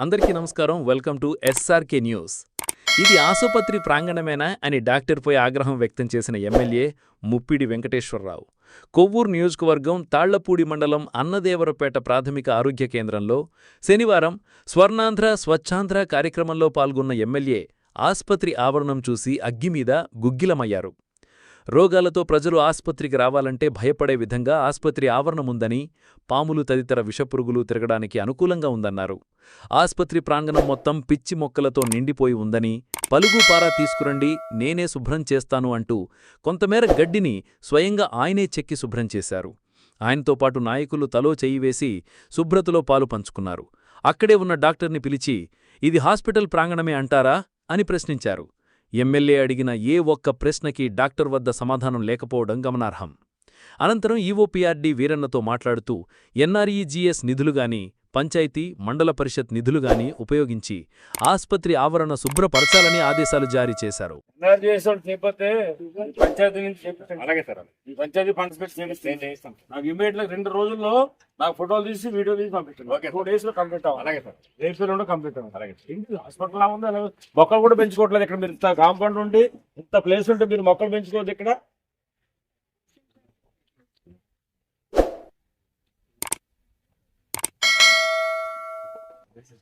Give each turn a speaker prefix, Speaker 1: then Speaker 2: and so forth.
Speaker 1: అందరికీ నమస్కారం. Welcome to SRK news. ఇది ఆసుపత్రి ప్రాంగణమేనా అని డాక్టర్పై ఆగ్రహం వ్యక్తం చేసిన ఎమ్మెల్యే ముప్పిడి వెంకటేశ్వరరావు. కొవ్వూరు నియోజకవర్గం తాళ్ళపూడి మండలం అన్నదేవరపేట ప్రాథమిక ఆరోగ్య కేంద్రంలో శనివారం స్వర్ణాంధ్ర స్వచ్ఛాంధ్ర కార్యక్రమంలో పాల్గొన్న ఎమ్మెల్యే ఆస్పత్రి ఆవరణం చూసి అగ్గిమీద గుగ్గిలమయ్యారు. రోగాలతో ప్రజలు ఆస్పత్రికి రావాలంటే భయపడే విధంగా ఆస్పత్రి ఆవరణముందని పాములు తదితర విషపురుగులు తిరగడానికి అనుకూలంగా ఉందన్నారు. ఆస్పత్రి ప్రాంగణం మొత్తం పిచ్చి మొక్కలతో నిండిపోయి ఉందని పలుగుపారా తీసుకురండి నేనే శుభ్రం చేస్తాను అంటూ కొంతమేర గడ్డిని స్వయంగా ఆయనే చెక్కి శుభ్రం చేశారు. ఆయనతో పాటు నాయకులు తలో చేయివేసి శుభ్రతలో పాలు పంచుకున్నారు. అక్కడే ఉన్న డాక్టర్ని పిలిచి ఇది హాస్పిటల్ ప్రాంగణమే అంటారా? అని ప్రశ్నించారు. ఎమ్మెల్యే అడిగిన ఏ ఒక్క ప్రశ్నకి డాక్టర్ వద్ద సమాధానం లేకపోవడం గమనార్హం. అనంతరం ఈవోపీఆర్డీ వీరన్నతో మాట్లాడుతూ ఎన్ఆర్ఈజీఎస్ నిధులుగాని పంచాయతీ మండల పరిషత్ నిధులుగాని ఉపయోగించి ఆస్పత్రి ఆవరణ శుభ్రపరచాలని ఆదేశాలు జారీ చేశారు.
Speaker 2: ఎన్ఆర్ చేసాడు చేయకపోతే పంచాయతీ నుంచి చేపిస్తాను
Speaker 3: అలాగే సార్
Speaker 2: ఈ పంచాయతీ ఫండ్స్ పెట్టి చేపిస్తాను
Speaker 3: చేస్తాం
Speaker 2: నాకు ఇమీడియట్గా రెండు రోజుల్లో నాకు ఫోటోలు తీసి వీడియో తీసి పంపించాను
Speaker 3: ఓకే
Speaker 2: టూ డేస్లో కంప్లీట్ అవ్వాలి.
Speaker 3: అలాగే సార్.
Speaker 2: రేపు రెండు కంప్లీట్ అవ్వాలి.
Speaker 3: అలాగే
Speaker 2: హాస్పిటల్ లా ఉంది? అలాగే మొక్కలు కూడా పెంచుకోవట్లేదు ఇక్కడ మీరు. ఇంత కాంపౌండ్ ఉండి ఇంత ప్లేస్ ఉంటే మీరు మొక్కలు పెంచుకోవద్దు ఇక్కడ. This is